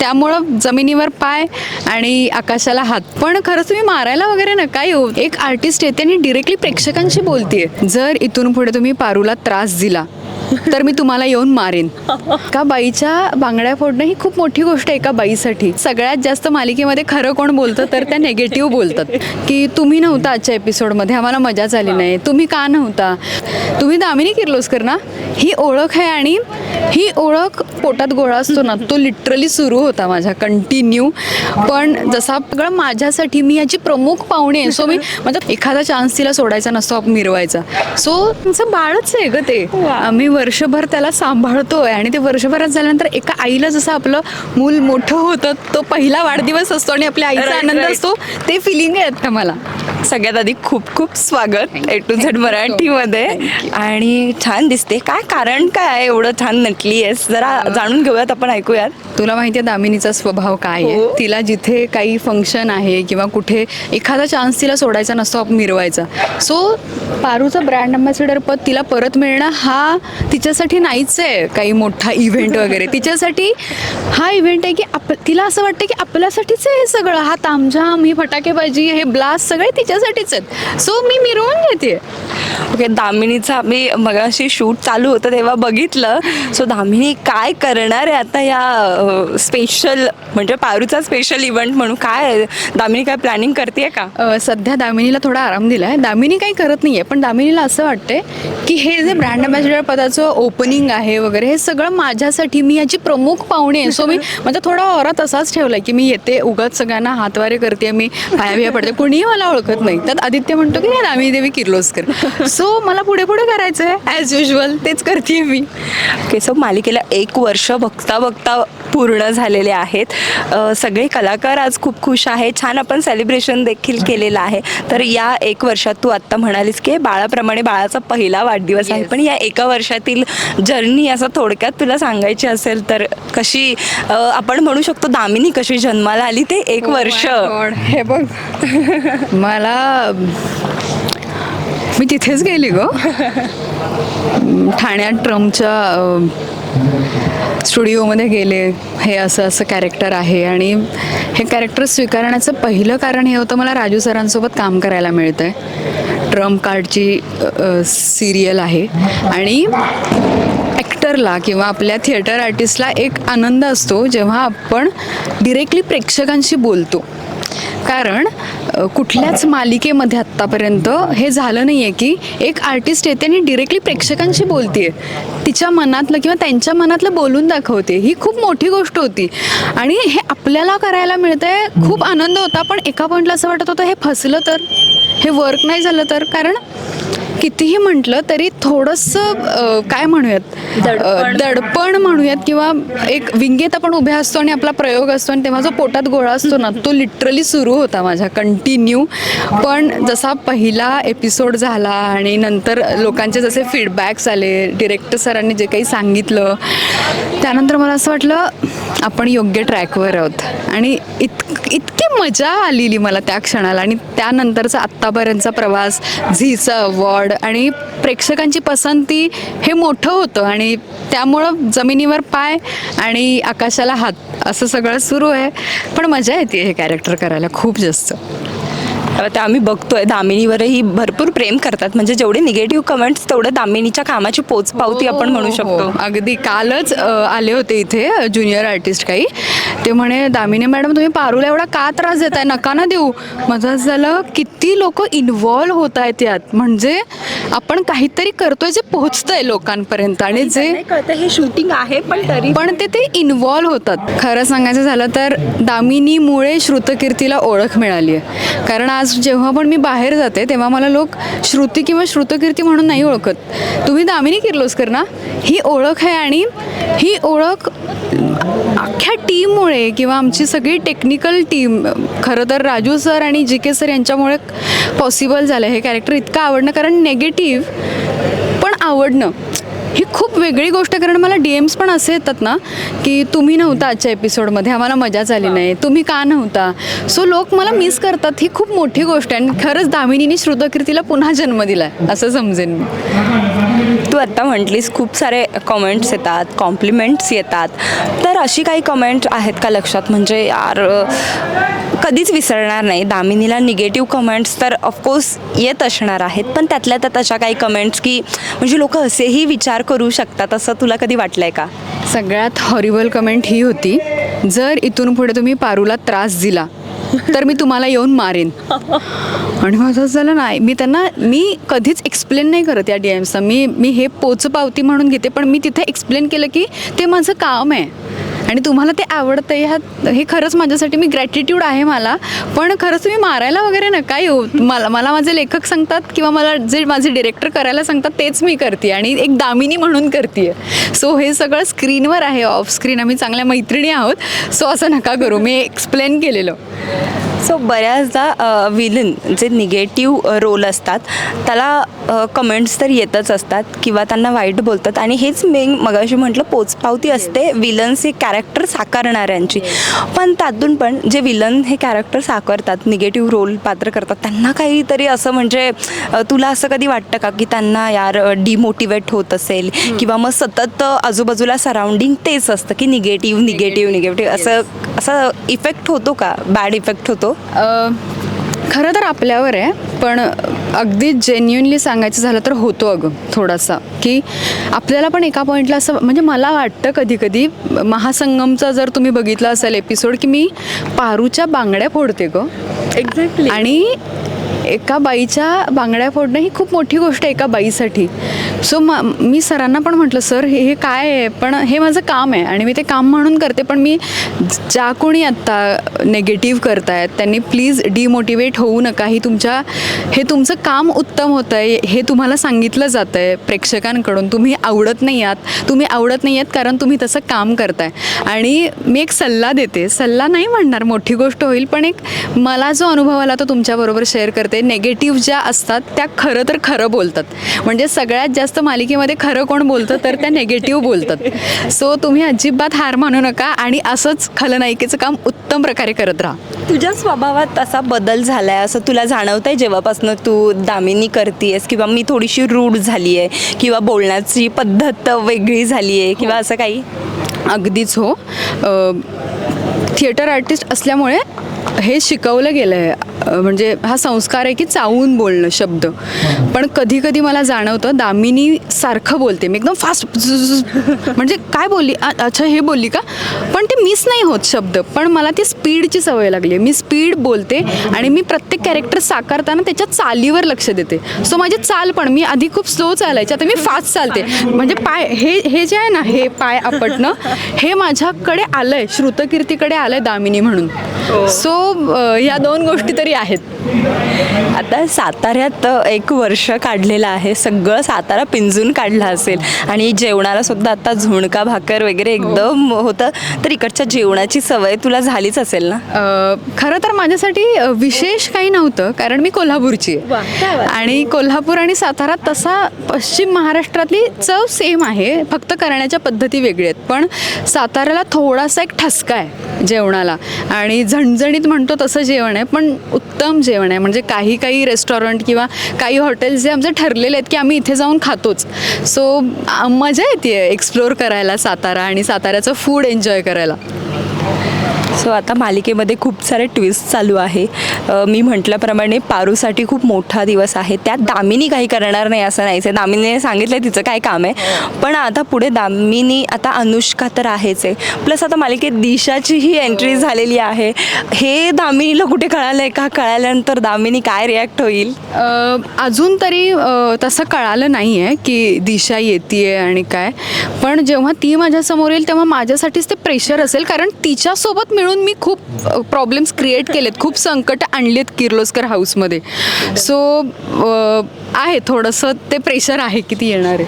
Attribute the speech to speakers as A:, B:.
A: त्यामुळं जमिनीवर पाय आणि आकाशाला हात. पण खरंच तुम्ही मारायला वगैरे नका येऊ. एक आर्टिस्ट येते आणि डिरेक्टली प्रेक्षकांशी बोलतेय. जर इथून पुढे तुम्ही पारूला त्रास दिला तर मी तुम्हाला येऊन मारेन. का बाईच्या बांगड्या फोडणं ही खूप मोठी गोष्ट आहे एका बाईसाठी? सगळ्यात जास्त मालिकेमध्ये खरं कोण बोलतं तर त्या नेगेटिव्ह बोलतात. की तुम्ही नव्हता आजच्या एपिसोडमध्ये आम्हाला मजाच आली नाही. तुम्ही का नव्हता? तुम्ही दामिनी किर्लोस्कर ना? ही ओळख आहे आणि ही ओळख पोटात गोळा असतो ना तो लिटरली सुरू होता माझ्या कंटिन्यू पण जसा सगळं माझ्यासाठी मी याची प्रमुख पाहुणे आहे. सो मी म्हणजे एखादा चान्स तिला सोडायचा नसतो मिरवायचा. सो तुमचं बाळच आहे ग ते. आम्ही वर्षभर त्याला सांभाळतोय आणि ते वर्षभरात झाल्यानंतर एका आईला जसं आपलं मूल मोठं होतं तो पहिला वाढदिवस असतो आणि आपल्या आईचा आनंद. असतो ते फिलिंग आहे आता मला.
B: सगळ्यात आधी खूप खूप स्वागत ए टू झेड मराठीमध्ये. आणि छान दिसते. काय कारण काय आहे एवढं छान नटली आहेस जरा जाणून घेऊयात आपण ऐकूयात.
A: तुला माहिती आहे दामिनीचा स्वभाव काय आहे?
B: हो.
A: तिला जिथे काही फंक्शन आहे किंवा कुठे एखादा चान्स तिला सोडायचा नसतो मिरवायचा. सो पारूचा ब्रँड अम्बॅसिडर पद तिला परत मिळणं हा तिच्यासाठी नाहीच आहे काही मोठा इव्हेंट वगैरे. तिच्यासाठी हा इव्हेंट आहे की आप तिला असं वाटतं की आपल्यासाठीच आहे हे सगळं. हा तामझाम ही फटाकेबाजी हे ब्लास्ट सगळे तिच्यासाठीच आहेत. सो मी मिरवून घेते.
B: ओके दामिनीचं आम्ही मगाशी शूट चालू होतं तेव्हा बघितलं. सो दामिनी काय करणार आहे आता या स्पेशल म्हणजे पारूचा स्पेशल इव्हेंट म्हणून काय? दामिनी काय प्लॅनिंग करते का?
A: अ, सध्या दामिनीला थोडा आराम दिला आहे दामिनी काही करत नाही आहे पण दामिनीला असं वाटतंय की हे जे ब्रँड अम्बॅसिडर पदाचं ओपनिंग आहे वगैरे हे सगळं माझ्यासाठी मी याची प्रमुख पाहुणे आहे. सो मी म्हणजे थोडा ओरा तसाच ठेवला की मी येते उगाच सगळ्यांना हातवारे करते मी पाया बिया पडते कुणीही मला ओळखत नाही. त्यात आदित्य म्हणतो की नाही दामिनी देवी किर्लोस्कर. सो मला पुढे पुढे करायचं आहे ॲज युजल तेच करते मी.
B: ओके सो मालिकेला एक वर्ष बघता बघता पूर्ण झालेले आहेत. सगळे कलाकार आज खूप खुश आहे छान आपण सेलिब्रेशन देखील केलेलं आहे. तर या एक वर्षात तू आत्ता म्हणालीस की बाळाप्रमाणे बाळाचा पहिला वाढदिवस आहे. पण या एका वर्षातील जर्नी असं थोडक्यात तुला सांगायची असेल तर कशी आपण म्हणू शकतो दामिनी कशी जन्माला आली ते एक
A: Oh
B: वर्ष.
A: हे बघ. मला मी तिथेच गेली ग. ठाण्यात ट्रमच्या अ, स्टुडिओमध्ये गेले हे असं असं कॅरेक्टर आहे आणि हे कॅरेक्टर स्वीकारण्याचं पहिलं कारण हे होतं मला राजू सरांसोबत काम करायला मिळतं आहे ट्रम्प कार्डची सिरियल आहे आणि ॲक्टरला किंवा आपल्या थिएटर आर्टिस्टला एक आनंद असतो जेव्हा आपण डिरेक्टली प्रेक्षकांशी बोलतो. कारण कुठल्याच मालिकेमध्ये आत्तापर्यंत हे झालं नाही आहे की एक आर्टिस्ट येते आणि डिरेक्टली प्रेक्षकांशी बोलते तिच्या मनातलं किंवा त्यांच्या मनातलं बोलून दाखवते. ही खूप मोठी गोष्ट होती. आणि हे आपल्याला करायला मिळतंय खूप आनंद होता पण एका पॉईंटला असं वाटत होतं हे फसलं तर? हे वर्क नाही झालं तर? कारण कितीही म्हटलं तरी थोडंसं काय म्हणूयात?
B: दडपण.
A: म्हणूयात किंवा एक विंगेत आपण उभे असतो आणि आपला प्रयोग असतो आणि तेव्हा जो पोटात गोळा असतो ना तो लिटरली सुरू होता माझ्या कंटिन्यू. पण जसा पहिला एपिसोड झाला आणि नंतर लोकांचे जसे फीडबॅक्स आले डिरेक्टर सरांनी जे काही सांगितलं त्यानंतर मला असं वाटलं आपण योग्य ट्रॅकवर आहोत. आणि इत इतकी मजा आलेली मला त्या क्षणाला आणि त्यानंतरचा आत्तापर्यंतचा प्रवास झीचा अवॉर्ड आणि प्रेक्षकांची पसंती हे मोठं होतं आणि त्यामुळं जमिनीवर पाय आणि आकाशाला हात असं सगळं सुरू आहे. पण मजा येते हे कॅरेक्टर करायला खूप जास्त.
B: आता ते आम्ही बघतोय दामिनीवरही भरपूर प्रेम करतात. म्हणजे जेवढे निगेटिव्ह कमेंट्स तेवढं दामिनीच्या कामाची पोच पावती आपण म्हणू
A: हो,
B: शकतो.
A: हो. अगदी. कालच आले होते इथे ज्युनियर आर्टिस्ट काही. ते म्हणे दामिनी मॅडम तुम्ही पारूला एवढा का त्रास देताय? नका ना देऊ. माझं असं झालं किती लोक इन्व्हॉल्व होत आहेत यात. म्हणजे आपण काहीतरी करतोय जे पोहोचतंय लोकांपर्यंत आणि जे
B: कळतं हे शूटिंग आहे पण तरी
A: पण ते ते इन्व्हॉल्व होतात. खरं सांगायचं झालं तर दामिनीमुळे श्रुतकीर्तीला ओळख मिळाली आहे कारण आज जेव्हा पण मी बाहेर जाते तेव्हा मला लोक श्रुती किंवा श्रुतकीर्ती म्हणून नाही ओळखत. तुम्ही दामिनी किर्लोस्कर ना? ही ओळख आहे आणि ही ओळख अख्ख्या टीममुळे किंवा आमची सगळी टेक्निकल टीम खरं तर राजू सर आणि जी के सर यांच्यामुळे पॉसिबल झालं हे कॅरेक्टर इतकं आवडणं. कारण नेगेटिव्ह पण आवडणं. ही खूप वेगळी गोष्ट कारण मला डी एम्स पण असे येतात ना की तुम्ही नव्हता आजच्या एपिसोडमध्ये आम्हाला मजाच आली नाही तुम्ही का नव्हता? सो लोक मला मिस करतात ही खूप मोठी गोष्ट आहे. आणि खरंच दामिनीने श्रुतकीर्तीला पुन्हा जन्म दिला असं समजेन मी.
B: आत्ता म्हटलीस खूप सारे कमेंट्स येतात कॉम्प्लिमेंट्स येतात. तर अशी काही कमेंट आहेत का लक्षात? म्हणजे यार कधीच विसरणार नाही. दामिनीला निगेटिव्ह कमेंट्स तर ऑफकोर्स येत असणार आहेत पण त्यातल्या त्यात अशा काही कमेंट्स की म्हणजे लोक असेही विचार करू शकतात असं तुला कधी वाटलं आहे का?
A: सगळ्यात हॉरिबल कमेंट ही होती जर इथून पुढे तुम्ही पारूला त्रास दिला तर मी तुम्हाला येऊन मारेन. आणि माझं असं झालं नाही मी त्यांना मी कधीच एक्सप्लेन नाही करत या डी एम्सचा मी मी हे पोचपावती म्हणून घेते पण मी तिथे एक्सप्लेन केलं की ते माझं काम आहे. आणि तुम्हाला ते आवडतं ह्यात हे खरंच माझ्यासाठी मी ग्रॅटिट्यूड आहे मला. पण खरंच तुम्ही मारायला वगैरे नका येऊ. मला मला माझे लेखक सांगतात किंवा मला जे माझे डिरेक्टर करायला सांगतात तेच मी करते आणि एक दामिनी म्हणून करते सो हे सगळं स्क्रीनवर आहे ऑफ स्क्रीन आम्ही चांगल्या मैत्रिणी आहोत. सो असं नका करू. मी एक्सप्लेन केलेलं.
B: सो बऱ्याचदा विलन जे निगेटिव्ह रोल असतात त्याला कमेंट्स तर येतच असतात किंवा त्यांना वाईट बोलतात. आणि हेच मेन मगाशी म्हटलं पोचपावती असते. विलन्स हे कॅरेक्टर साकारणाऱ्यांची. पण त्यातून पण जे विलन हे कॅरेक्टर साकारतात निगेटिव्ह रोल पात्र करतात त्यांना काहीतरी असं म्हणजे तुला असं कधी वाटतं का की त्यांना यार डिमोटिवेट होत असेल? किंवा मग सतत आजूबाजूला सराउंडिंग तेच असतं की निगेटिव्ह निगेटिव्ह निगेटिव्ह असं असं इफेक्ट होतो का? बॅड इफेक्ट होतो?
A: अ, खरं तर आपल्यावर आहे पण अगदी जेन्युनली सांगायचं झालं तर होतो अगं थोडासा. की आपल्याला पण एका पॉईंटला असं म्हणजे मला वाटतं कधी कधी महासंगमचा जर तुम्ही बघितला असेल एपिसोड की मी पारूच्या बांगड्या फोडते ग.
B: एक्झॅक्टली
A: आणि एका बाईच्या बांगड्या फोडणं ही खूप मोठी गोष्ट आहे एका बाईसाठी. सो म मी सरांना पण म्हटलं सर हे हे काय आहे? पण हे माझं काम आहे आणि मी ते काम म्हणून करते पण मी ज्या कोणी आत्ता नेगेटिव्ह करतायत त्यांनी प्लीज डिमोटिवेट होऊ नका. ही तुमच्या हे तुमचं काम उत्तम होतं आहे हे तुम्हाला सांगितलं जातं आहे प्रेक्षकांकडून. तुम्ही आवडत नाही आहात. तुम्ही आवडत नाही आहात कारण तुम्ही तसं काम करताय. आणि मी एक सल्ला देते. सल्ला नाही म्हणणार मोठी गोष्ट होईल पण एक मला जो अनुभव आला तो तुमच्याबरोबर शेअर करते. नेगेटिव्ह ज्या असतात त्या खरं तर खरं बोलतात. म्हणजे सगळ्यात जास्त मालिकेमध्ये खरं कोण बोलतं तर त्या नेगेटिव्ह बोलतात. सो तुम्ही अजिबात हार मानू नका आणि असंच खलनायिकेचं काम उत्तम प्रकारे करत राहा.
B: तुझ्या स्वभावात असा बदल झालाय असं तुला जाणवत आहे जेव्हापासून तू दामिनी करतीयस किंवा मी थोडीशी रूढ झाली आहे किंवा बोलण्याची पद्धत वेगळी झाली आहे किंवा असं काही?
A: अगदीच हो. थिएटर आर्टिस्ट असल्यामुळे हे शिकवलं गेलं आहे म्हणजे हा संस्कार आहे की चावून बोलणं शब्द. पण कधी कधी मला जाणवतं दामिनी सारखं बोलते. मी एकदम फास्ट म्हणजे काय बोलली? अच्छा हे बोलली का? पण ते मिस नाही होत शब्द. पण मला ती स्पीडची सवय लागली. आहे मी स्पीड बोलते आणि मी प्रत्येक कॅरेक्टर साकारताना त्याच्या चालीवर लक्ष देते. सो माझी चाल पण मी आधी खूप स्लो चालायची आता मी फास्ट चालते. म्हणजे पाय हे हे जे आहे ना हे पाय आपटणं हे माझ्याकडे आलं आहे श्रुतकीर्तीकडे आलं आहे दामिनी म्हणून. सो ह्या दोन गोष्टी तरी आहेत.
B: आता साताऱ्यात एक वर्ष काढलेलं आहे. सगळं सातारा पिंजून काढला असेल. आणि जेवणाला सुद्धा आता झुणका भाकर वगैरे एकदम होतं. तर इकडच्या जेवणाची सवय तुला झालीच असेल ना?
A: खरं तर माझ्यासाठी विशेष काही नव्हतं. कारण मी कोल्हापूरची आहे. आणि कोल्हापूर आणि सातारा तसा पश्चिम महाराष्ट्रातली चव सेम आहे. फक्त करण्याच्या पद्धती वेगळी आहेत. पण साताऱ्याला थोडासा एक ठसका आहे जेवणाला. आणि झणझणीत म्हणतो तसं जेवण आहे. पण उत्तम जेवण आहे. म्हणजे काही काही रेस्टॉरंट किंवा काही हॉटेल्स जे आमचे ठरलेले आहेत की आम्ही इथे जाऊन खातोच. सो मजा येते एक्सप्लोअर करायला सातारा आणि साताऱ्याचं फूड एन्जॉय करायला.
B: सो आता मालिकेमध्ये खूप सारे ट्विस्ट चालू आहे. मी म्हटल्याप्रमाणे पारूसाठी खूप मोठा दिवस आहे. त्यात दामिनी काही करणार नाही असं नाहीच आहे. दामिनीने सांगितलं तिचं काय काम आहे. पण आता पुढे दामिनी आता अनुष्का तर आहेच आहे. प्लस आता मालिकेत दिशाचीही एंट्री झालेली आहे. हे दामिनीला कुठे कळालं आहे का? कळाल्यानंतर दामिनी काय रिॲक्ट होईल?
A: अजून तरी तसं कळालं नाही आहे की दिशा येते आणि काय. पण जेव्हा ती माझ्यासमोर येईल तेव्हा माझ्यासाठीच ते प्रेशर असेल. कारण तिच्यासोबत मिळून मी खूप प्रॉब्लेम्स क्रिएट केलेत. खूप संकट आणलेत किर्लोस्कर हाऊसमध्ये सो आहे थोडंसं ते प्रेशर आहे की ती येणार आहे.